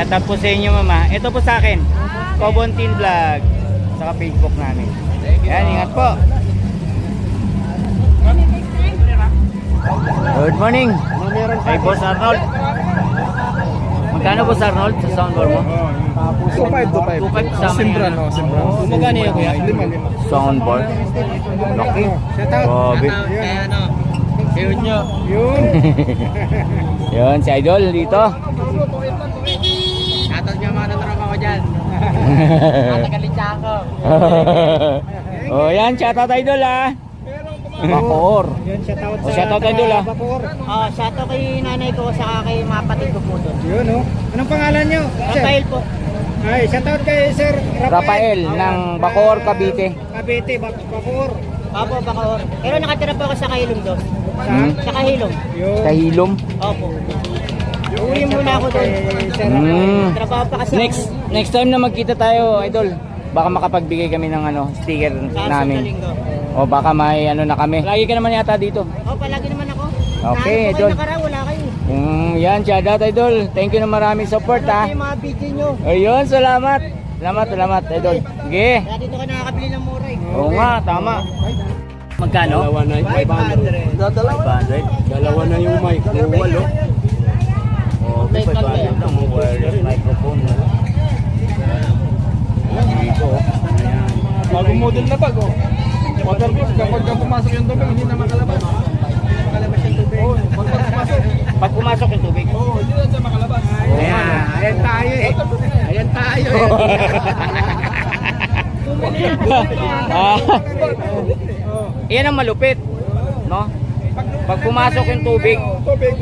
Shout out po sa inyo mama. Ito po sa akin. Cobontin Vlog. Sa Facebook namin. Yan, ingat po. Good morning. Hey, Boss Arnold. Magkano Boss Arnold sa soundbar mo? 2.5, 2.5. 2.5 kasama Simbran, yan. oh, simbran. Oh, magkano yun, kuya? Lima, lima. Soundbar. Laki. Shout out. Grabe. Kaya ano? Sayon nyo. Yun. Yun, si Idol dito. Shoutout nga mga natrapa ko dyan. Natagalit ako. oh, yan, shoutout Idol ah. Bakor. Yun, shout out Oh, shout out, Idol, ah. Bakor. Oh, shoutout kay nanay ko saka kay mga patid ko po doon. Yun, oh. Anong pangalan nyo? Sir? Rafael po. Ay, shout out kay Sir Rafael. Rafael ng Bakor, Cavite. Cavite, Bakor. Opo, Bacoor. Pero nakatira po ako sa Kahilom doon. Hmm? Sa Kahilom. Yun. Kahilom. Opo. Uwi muna ako doon. Rafael. Trabaho pa kasi Next next time na magkita tayo, Idol, baka makapagbigay kami ng ano, sticker namin. O baka may ano na kami. Lagi ka naman yata dito. Oh, palagi naman ako. Okay, Idol. nakara, wala kayo. Mm, yan, shout out Idol. Thank you na maraming support ha. yung mga video nyo. Ayun, salamat. Salamat, salamat Idol. Sige. Kaya dito ka nakakabili ng mura eh. Oo nga, tama. Magkano? Dalawa na, 500. 500. Dalawa na yung mic. Yung walo. Oh, May 500 kami. lang. Wireless microphone. Dito. oh. Bagong model na bag, oh. Waterproof, kapag ka pumasok yung tubig, hindi na makalabas. Makalabas yung tubig. Oo, pag pumasok. Pag pumasok yung tubig. Oo, hindi na siya makalabas. Ayan, ayan tayo eh. Ayan tayo eh. Ah, Yan ang malupit. No? Pag pumasok yung tubig. Tubig,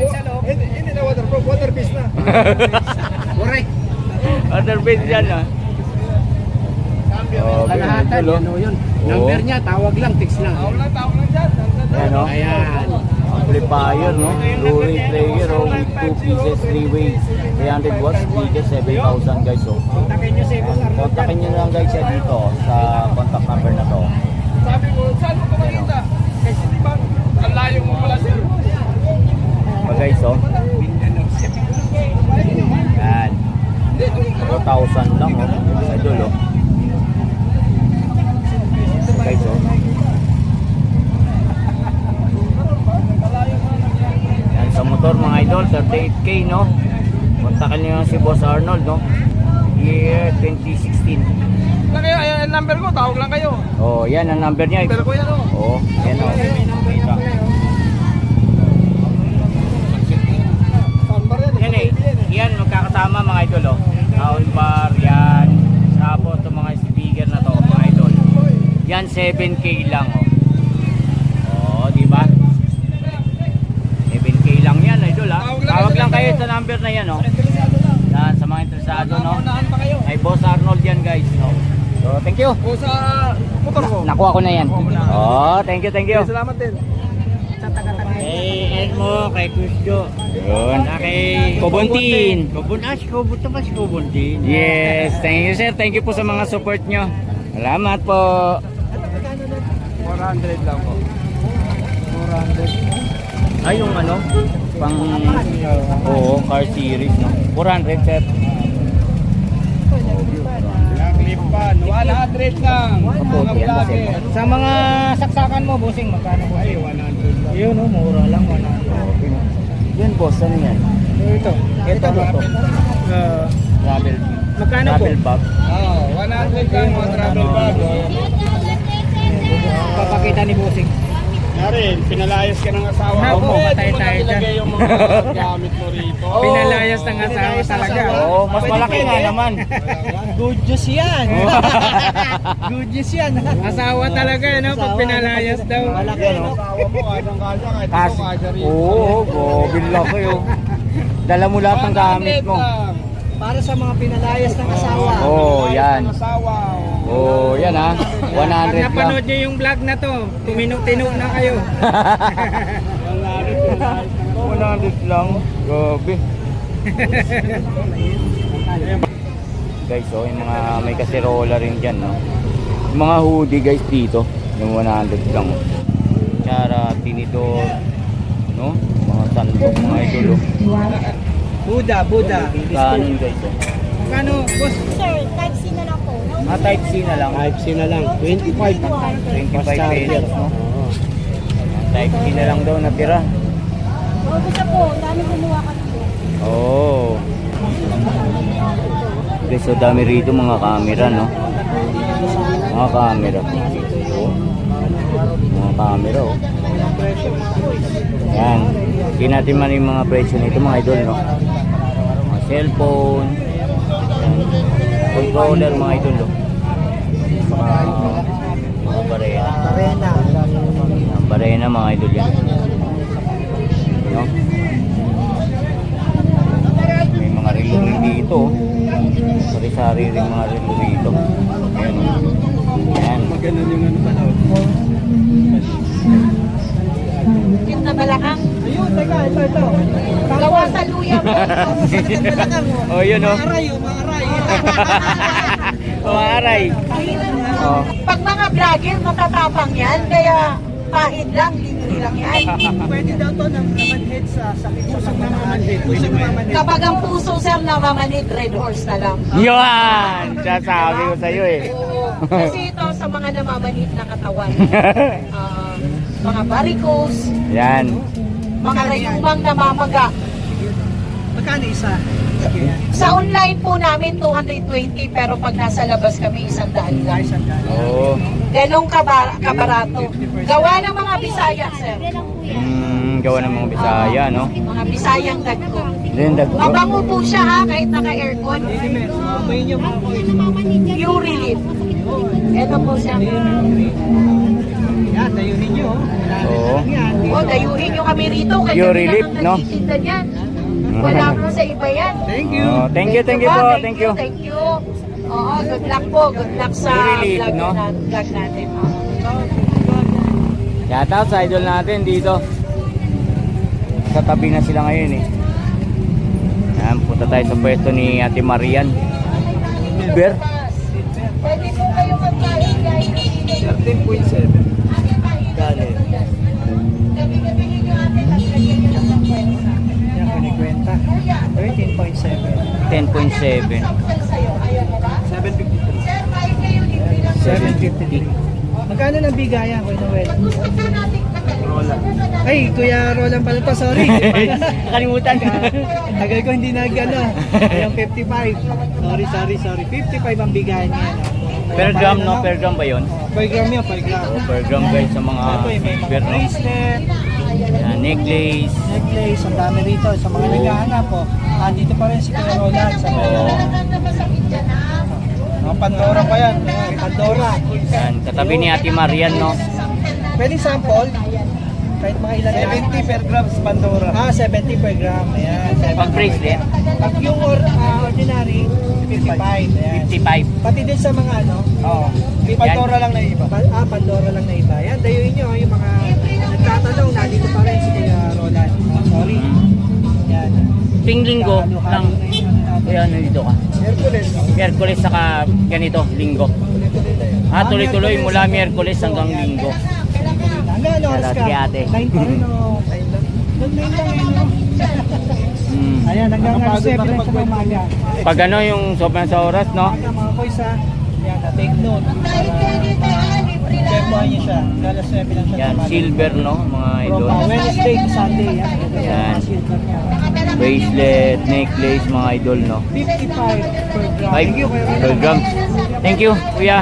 waterproof, waterproof na. Correct. Water base yan ah. Oh, Kalahatan, yan o yun. Oo. Number niya, tawag lang, text lang. Tawag lang, tawag lang dyan. Ayan o. Ayan. Amplifier, no? Blu-ray player, oh, with two pieces, three ways. 300 watts, biggest 7,000 guys, oh. Kontakin niyo si Boss Arnold Kontakin nyo lang guys siya dito oh, sa contact number na to. Sabi ko, saan mo kumakita? Kasi di ba, ang layo mo pala sir. Pa guys, oh. Yan. 4,000 lang, oh. Idol, oh. Guys, oh. Yan sa motor mga idol, 38k, no? Kontakin nyo si Boss Arnold, no? Year 2016. Lang kayo, ayan ang number ko, tawag lang kayo. Oh, yan ang number niya. Number ko yan o. Oh, yan oh. Ito. Soundbar yan. Yan eh. Yan magkakasama mga idol oh. Soundbar yan. Tapos itong mga speaker na to mga idol. Yan 7k lang oh. Oh, di ba? 7k lang yan idol ha. Tawag lang kayo sa number na yan oh. Yan sa mga interesado no. Ay Boss Arnold yan guys no. So, thank you. O sa motor ko. Nakuha ko na yan. Oh, thank you, thank you. Salamat din. Eh, mo kay Kusyo. Yun. Kay Kobontin. Kobon, ah, si Kobon to ba si Kobontin? Yes, thank you sir. Thank you po sa mga support nyo. Salamat po. 400 lang po. 400. Ay, yung ano? Pang... Oo, car series, no? 400 sir. Naglipan. 100 lang. Yan, bossing. Sa mga saksakan mo, bossing, magkano po? Ay, 100 lang. Yun, oh, mura lang, 100. Yun boss, ano yan? Ito. Ito, ano to? Uh, Travel. magkano po? Travel bag. Oo, 100 lang mga travel bag. Papakita ni bossing. Narin, pinalayas ka ng asawa mo. patay mo na tayo dyan. yung mga gamit mo rito. Oo. Pinalayas ng asawa talaga. Oo, mas malaki nga naman. Good news yan. Good news yan. Asawa talaga, no? Pag pinalayas daw. Malaki, no? Asawa mo, kadang kaya, kahit Kasi, oo, gobil laki, oh. Dala mo lahat ng gamit mo. Para sa mga pinalayas ng asawa. Oo, yan. Asawa. Oo, yan ha. 100 Pag lang. napanood nyo yung vlog na to, tuminok-tinok na kayo. 100 lang. Grabe. guys, oh, yung mga may kaserola rin dyan, no? Yung mga hoodie, guys, dito. Yung 100 lang. oh. Tsara, tinidor, no? Mga sandok, mga idol, oh. Buda, Buda. Kanin guys. oh. Kano, boss? Sir, type C na lang po. Ah, type C na lang. Type C na lang. 25. 25 pesos, no? Type C na lang daw natira. O, gusto po, dami kumuha ka dito. Oo. Oh. Guys, so dami rito mga camera, no? Mga camera. Mga camera, oh. Yan. Hindi natin man yung mga presyo nito, mga idol, no? Mga cellphone. Yan. Controller, mga idol, no? Mga, mga barena. Arena. Ang barena, mga idol, yan. No? May mga relo rin dito. oh. Sari-sari rin mga relo dito. Ayan. oh. Ayan. Ganun yung ano pala. Cute na balakang. Ayun, teka, ito, ito. Gawa sa luya po. Oh, yun oh. Maaray, oh, maaray. Oh, aray. Oh. Pag mga vlogger, matatapang yan. Kaya kahit lang, libre lang yan. Pwede daw to ng mamanhid sa sakit. Pusong mamanhid. Pusong mamanhid. Kapag ang puso, sir, na mamanid, red horse na lang. Yan! Sasabi ko sa'yo eh. Kasi ito sa mga namamanid na katawan. Ah, mga varicose, Yan. mga rayumang namamaga. Magkano isa? Sa online po namin, 220 pero pag nasa labas kami, isang daan lang. Oo. Ganong kaba kabarato. Gawa ng mga Bisaya, sir. Mm, gawa ng mga Bisaya, no? Mga Bisayang dagko. Then, dag- Mabango po siya ha, kahit naka-aircon. Amoy niyo, amoy. Pure relief. Ito po siya. Yan, dayunin niyo. oh. Oo. Yan. O, dayuhin nyo kami rito. Kaya Pure kami relief, lang no? nagtitinda niyan. Wala po sa iba yan. Thank you. Oh, thank you, thank you po. Thank you. Thank you. Oo, good luck po. Good luck sa relief, vlog, no? na, vlog natin. Oo. Shoutout sa idol natin dito. Sa tabi na sila ngayon eh. Yan, punta tayo sa pwesto ni Ate Marian. Ber? Pwede po kayo magkain guys. 13.7. Galing. Gabi-gabihin nyo 10.7. 10.7. 753. Magkano ng bigayan, Kuya Noel? Roland. Ay, Kuya Roland pala to, sorry. Nakalimutan ka. Tagal ko hindi nagano. Yung 55. Sorry, sorry, sorry. 55 ang bigayan niya. Per gram, no? Per gram ba yun? Per gram yun, per gram. Per gram guys sa mga silver, no? Bracelet, yan, necklace. necklace, ang dami rito. Sa mga naghahanap po, ah, dito pa rin si Kuya Roland. Sa Oo. Mga Pandora pa yan. Mga Pandora. Yan, katabi ni Ate Marian, no? Pwede sample? Kahit mga ilan 70 per gram sa Pandora. Ah, 70 per gram. Ayan. 70. Pag bracelet, Pag yung or, ah, ordinary, 55. Ayan. 55. Pati din sa mga ano? Oo. Pandora lang na iba. ah, Pandora lang na iba. Yan, dayuin nyo yung mga Linggo lang. Kaya nandito ka. Hercules. Miyerkules saka ganito, linggo. Ah, tuloy-tuloy mula Miyerkules hanggang linggo. Hanggang ano oras ka? ate. 9 pa rin o 9 lang. Nag-9 lang no? Ayan, hanggang ano, 7 lang sa umaga. Pag ano yung sobrang sa oras, no? Mga boys ha. Yan, take note. Dito. Check niyo siya. Galas 7 lang siya. Yan, silver, no? Mga idol. Wednesday to Sunday. Yan. Yan. Bracelet, necklace, mga idol, no? 55 per gram. 5 Thank you, per gram. Thank you, kuya.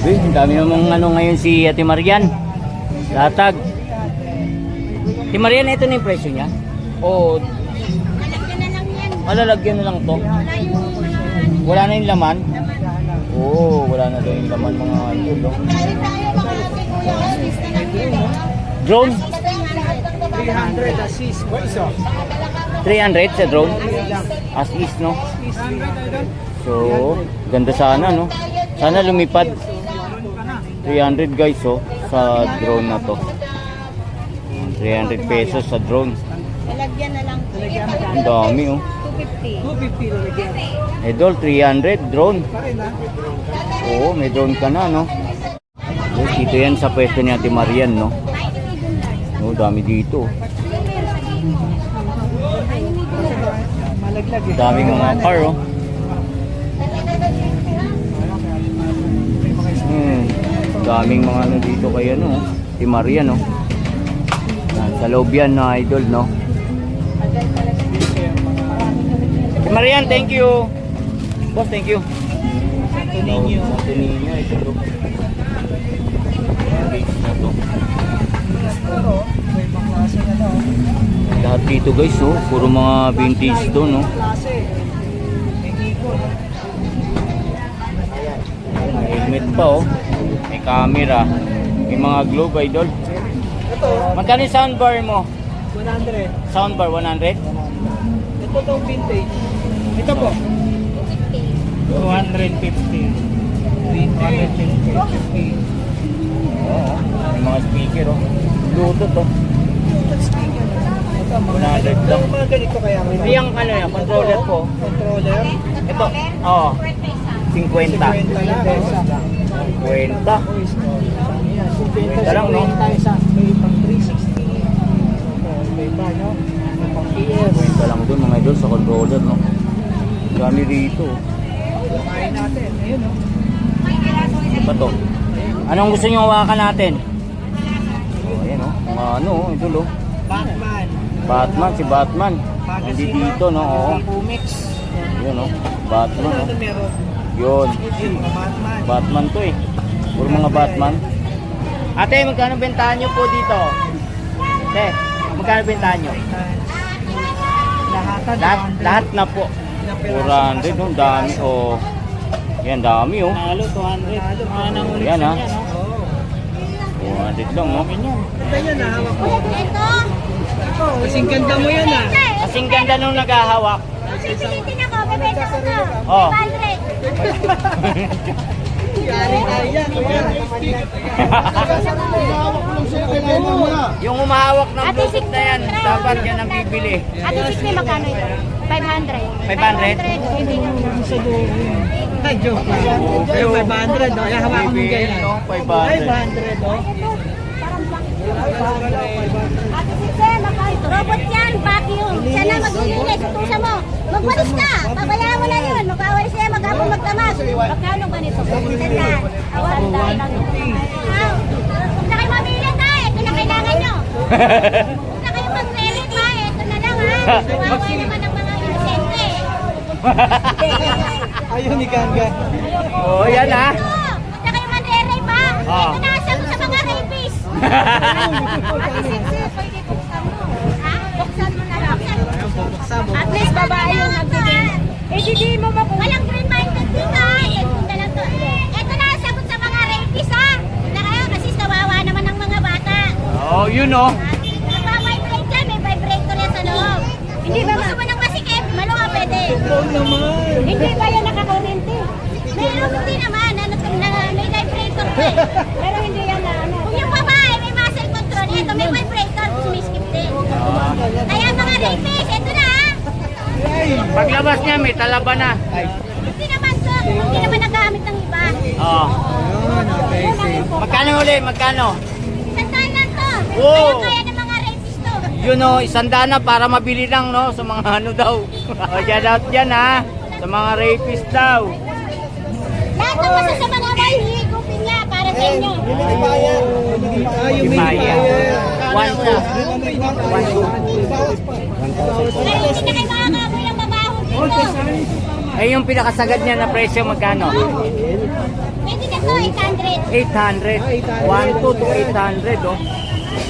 Grabe, ang dami namang ano ngayon si Ate Marian. Latag. Ate Marian, ito na yung presyo niya? O, malalagyan na lang to? Wala na yung laman? Oo, wala na daw yung laman mga idol. no? Drone? 300 assist. What is up? 300 sa drone? As is, no? So, ganda sana, no? Sana lumipad. 300 guys, oh, sa drone na to. 300 pesos sa drone. Ang dami, oh. 250. 250 lalagyan. Idol, 300 drone. Oo, may drone ka na, no? Guys, dito yan sa pwesto ni Ate Marian, no? No, dami dito. Malaglag eh. Daming mga car, oh. Hmm. Daming mga ano dito kay ano, oh. si Maria, no? Yan, Sa loob yan na idol, no? Marian, thank you. Boss, thank you. Santo Niño. Santo Niño, ito no. Lahat dito guys, oh. Puro mga vintage to, no? May helmet pa, oh. May camera. May mga globe, idol. Ito, Magkano yung soundbar mo? 100. Soundbar 100? Ito tong vintage. Ito po. 250. Vintage. Oo. May mga speaker, oh. Bluetooth, oh. Speaker. Ito, mga 100 lang. mga ganito kaya. May yung ano yan, controller po. Controller. Ito, oo. 50. 50 lang. 50. Ito lang, no? tayo sa may pang 360. May pa, no? May pang PS. 50 lang doon mga idol sa controller, no? Oh. Kain natin. Ayun, no? Ano ba to? Anong gusto nyo hawakan natin? Oh, ayan, oh. Mga ano, oh, idol, oh. Batman. Batman, si Batman. Hindi dito, no? Oo. Pumix. Yun, oh. Batman, Ano oh. Yun. Batman. To eh. Puro mga Batman. Ate, magkano bentahan nyo po dito? Ate, magkano bentahan nyo? Lahat, 200. lahat na po. Ilang piraso 400 nasa oh, baba? dami oh. Yan, dami oh. Nalo, 200. Mga nangulit Yan, ah. no? Oo. 400 lang oh. Ganda yan, nahawak mo. Ito. Kasing ganda mo yan, ah. Kasing ganda nung naghahawak. Sisilitin ako, bebenta ko to. Oh. 500. Yung umahawak ng Ate, bluetooth na yan, dapat yan ang bibili. Ate, 60 magkano ito? 500. 500? Sa dulo. Ay, joke lang. Ay, 500, no? Ay, hawakan mo ganyan. no? Ay, 500. 500, no? Ate, 60 magkano? Robot yan, vacuum. Siya na maglilinis, utusan mo. Magwalis ka, pabayaan mo na yun. Magwawalis siya, maghapon magdamag. Magkano ba nito? Tandaan. Awan, dahil lang. Huwag na kayo mamili ha, ito na kailangan nyo. Huwag na kayo mag-merit ha, ito na lang ha. Kawawa naman ang mga inosente. Ayun ni Ganga. Oh, yan. Ito, huwag na kayo mag-rape ha. Ah. Ito na sa mga rapist. Ate, sexy, pwede buksan mo. Ha? Buksan mo na lang. At least babae yung nagbigay. Eh, di mo makuha. Walang green minded dito ha. Ito na lang to. Ito na sagot sa mga rapist ha. Huwag na kayo kasi kawawa naman ng mga bata. Yun oh. Nagpa-vibrate dyan, may vibrator yan sa loob. Hindi ba gusto mo ng masikip? Malo nga pwede. Oo naman. Hindi ba yan nakakurente? Meron hindi naman, ano, na, may vibrator pa eh. Pero hindi yan na ano. Kung yung babae may muscle control, ito may vibrator, sumiskip din. Kaya mga rapist, ito na ha. Paglabas niya, may talaba na. Hindi naman to, hindi naman nagamit ng iba. Oh. Ayun, okay, safe. Magkano uli? Magkano? Wow. Kaya ng mga rapist to. Yun oh, isanda na para mabili lang no sa mga ano daw. oh, shout out dyan ha. Sa mga rapist daw. Lahat ng masasama nga ba, hihigupin niya para sa inyo. Ah, Himaya. One two. One two. Kaya hindi na kayo makakaboy ng mabaho dito. Eh yung pinakasagad niya na presyo magkano? Pwede na to, 800. 800. 1 to 800 oh.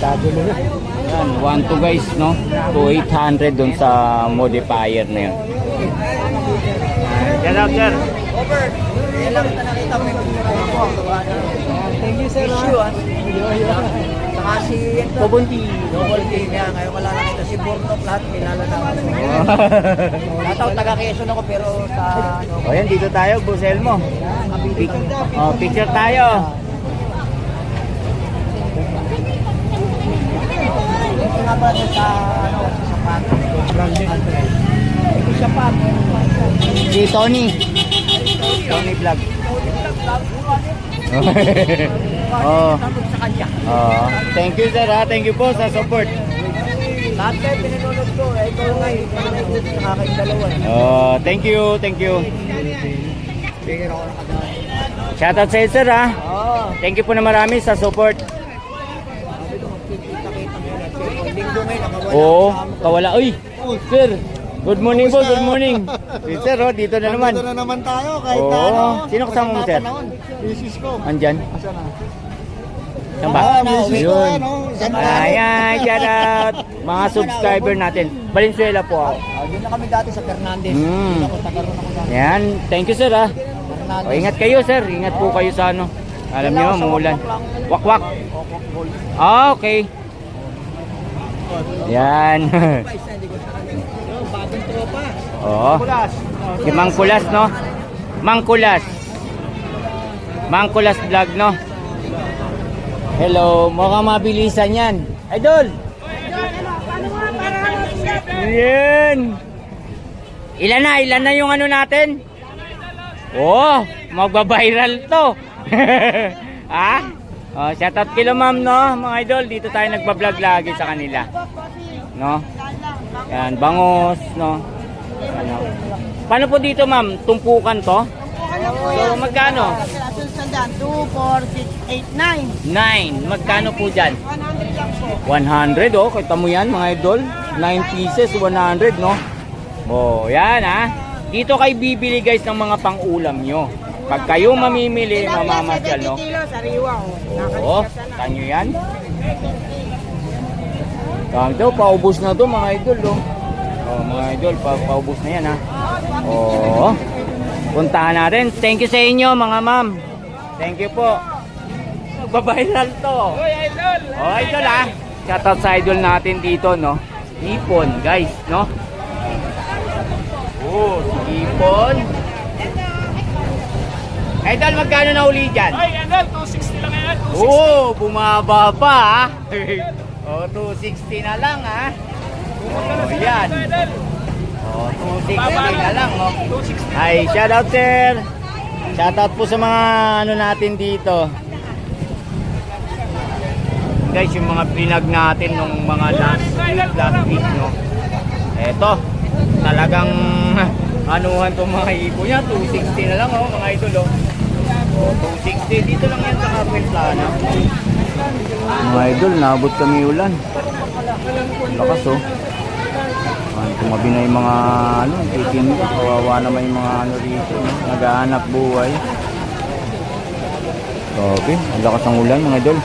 Yan, 1 to guys no. To 800 dun sa modifier na yun. Shout out sir. Thank you, sir. Saka si. Double T niya. Ngayon wala na ito. Si Burnok lahat kilala na ako. Lahat ako taga Quezon ako pero sa ano. O yan, dito tayo, Busel mo. Pic oh, picture tayo. Ito nga ba sa ano sa sapatos. Ito pa. Si Tony. Tony Vlog. kanya. Oo. thank you sir ha. Thank you po sa support. Kayo pinanonood ko, eh, ikaw nga eh, pinanonood sa kakain dalawa. eh. Oh, thank you, thank you. Kadaan. Shoutout sa sir ha. Oo. Thank you po na marami sa support. Sabi ko, magkikita-kita ngayon at sir, pag linggo ngayon, nakawala Oo, sa kawala. Uy, sir. Good morning po, good morning. Si sir, oh, dito na naman. Dito na naman tayo kahit Oo. na ano. Sino kasama mo, sir? Misis ko. Andyan. Asan na? Saan ba? Ah, misis ko Yun. ano. Ayan, shout out. Mga subscriber natin. Valenzuela po ako. Ah, doon na kami dati sa Fernandez. Mm. Doon ako, tagaroon ako sa Ayan, thank you sir ha. Fernandez. O, ingat kayo sir, ingat po kayo sa ano. Alam niyo. Wakwak. Okwak Gold. Ah, okay. Yan. Bagong tropa. Oo. Si Mangkulas, no? Mangkulas. Mangkulas vlog, no? Hello, mukhang mabilisan yan. Idol! Yan! Ilan na? Ilan na yung ano natin? Oh, magbabiral to. ha? Oh, shout out kilo ma'am, no? Mga idol, dito tayo nagbablog lagi sa kanila. No? Yan, bangos, no? Ano? Paano po dito, ma'am? Tumpukan to? So, magkano? Sandaan, 2, 4, 6, 8, 9. 9. Magkano po dyan? 100 lang po. 100, oh. Kita mo yan, mga idol. 9 pieces, 100, no? Oh, yan, ha? Dito kayo bibili, guys, ng mga pang-ulam nyo. Pag kayo mamimili, mamamasyal, no? 70 kilo, sariwa. Oh. Oo, saan nyo yan? Dami daw, paubos na to mga idol, oh. Oh, mga idol, pa paubos na yan, ha? Oo. Puntahan natin. Thank you sa inyo, mga ma'am. Thank you po. Magbabiral to. Hoy, idol! Oh, idol, ha? Shoutout sa idol natin dito, no? Ipon, guys, no? Oh, si Ipon. Idol, magkano na uli dyan? Ay, idol, 260 lang yan. Oo, bumaba pa ha. oh, 260 na lang ha. Oh, yan. Oh, 260 na lang oh. Ay, shout out sir. Shout out po sa mga ano natin dito. Guys, yung mga pinag natin nung mga last week, last week, no. Eto, talagang anuhan tong mga ipo niya. 260 na lang oh, mga idol oh. Oh, 260 dito lang yan sa Carmen Plana. Mga idol, naabot kami ulan. Lakas oh. Tumabi na yung mga ano, titinda. Kawawa naman yung mga ano dito. No? Naghahanap buhay. Grabe, ang lakas ng ulan mga idol.